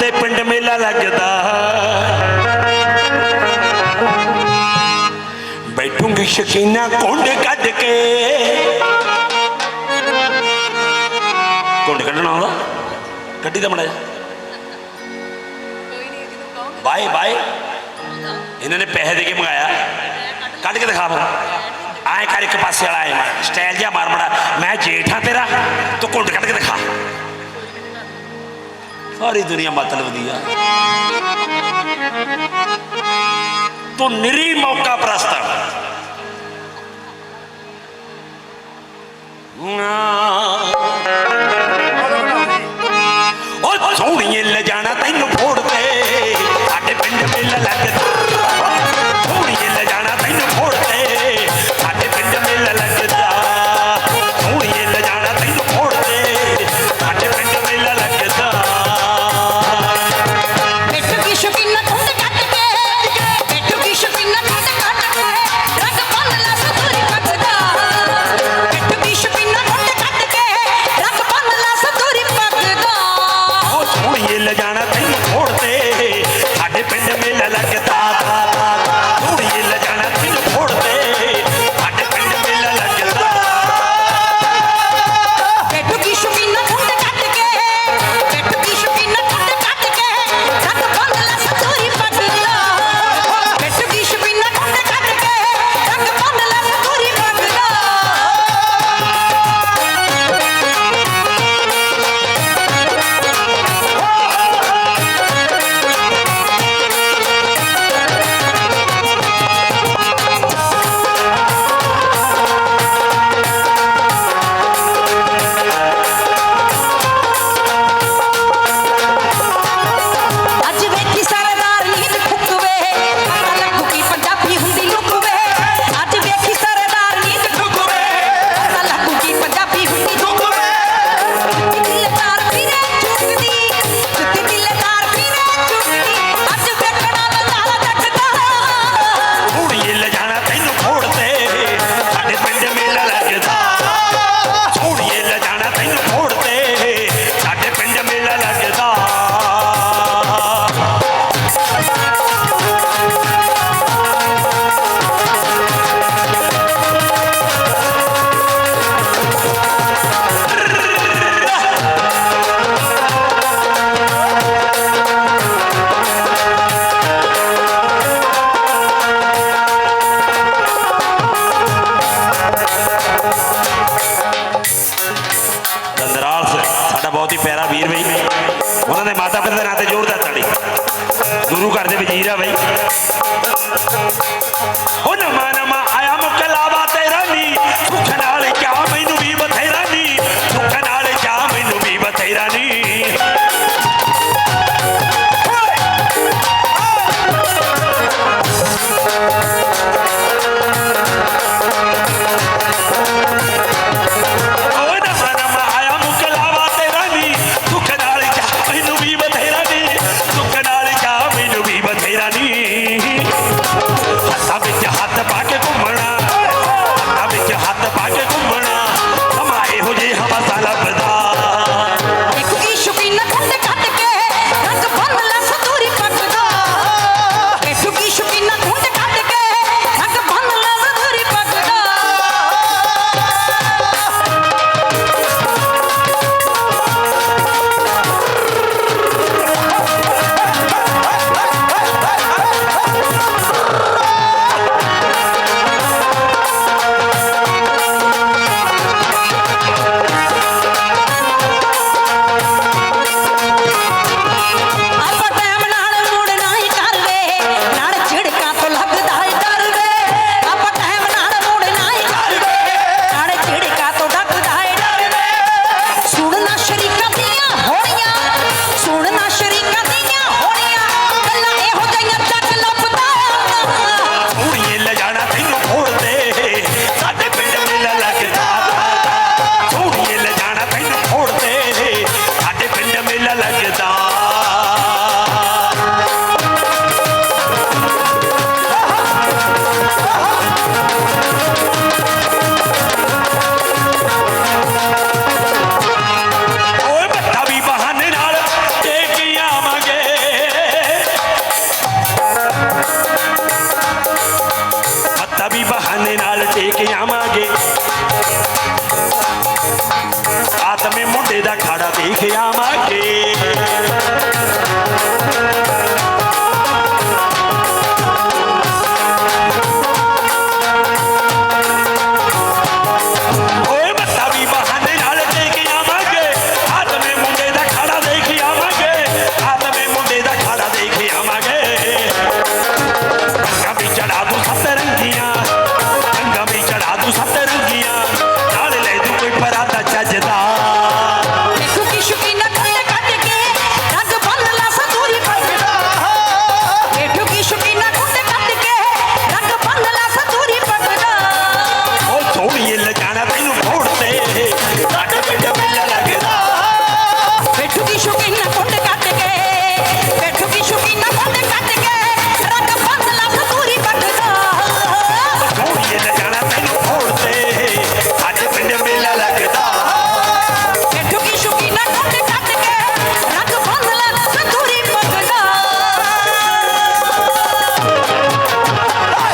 ਤੇ ਪਿੰਡ ਮੇਲਾ ਲੱਗਦਾ। ਬੈਠੂਗੇ ਸ਼ਕੀਨਾ ਕੁੰਡ ਕੱਢ ਕੇ। ਕੁੰਡ ਕੱਢਣਾ ਆਉਂਦਾ ਕੱਢੀ ਤਾਂ ਮੜਾਇਆ ਬਾਏ ਬਾਏ। ਇਹਨਾਂ ਨੇ ਪੈਸੇ ਦੇ ਕੇ ਮੰਗਾਇਆ। ਕੱਢ ਕੇ ਦਿਖਾ ਫਿਰ। ਆਏ ਕਰ ਇੱਕ ਪਾਸੇ ਵਾਲਾ ਆਏ ਸਟਾਈਲ ਜਿਹਾ ਮਾਰ ਮੜਾ। ਮੈਂ ਜੇਠਾ ਤੇਰਾ। ਤੂੰ ਕੁੰਡ ਕੱਢ ਕੇ ਦਿਖਾ। ਸਾਰੀ ਦੁਨੀਆ ਮਤਲਬ ਦੀ ਆ। ਤੂੰ ਨਿਰੀ ਮੌਕਾ ਪ੍ਰਸਤ ਨਾ। ਬਹੁਤ ਹੀ ਪਿਆਰਾ ਵੀਰ ਬਈ। ਉਹਨਾਂ ਦੇ ਮਾਤਾ ਪਿਤਾ ਦੇ ਨਾਂ ਤੇ ਜ਼ੋਰਦਾਰ ਤਾੜੀ ਗੁਰੂ ਘਰ ਦੇ ਵਜ਼ੀਰ ਆ ਬਈ। আমার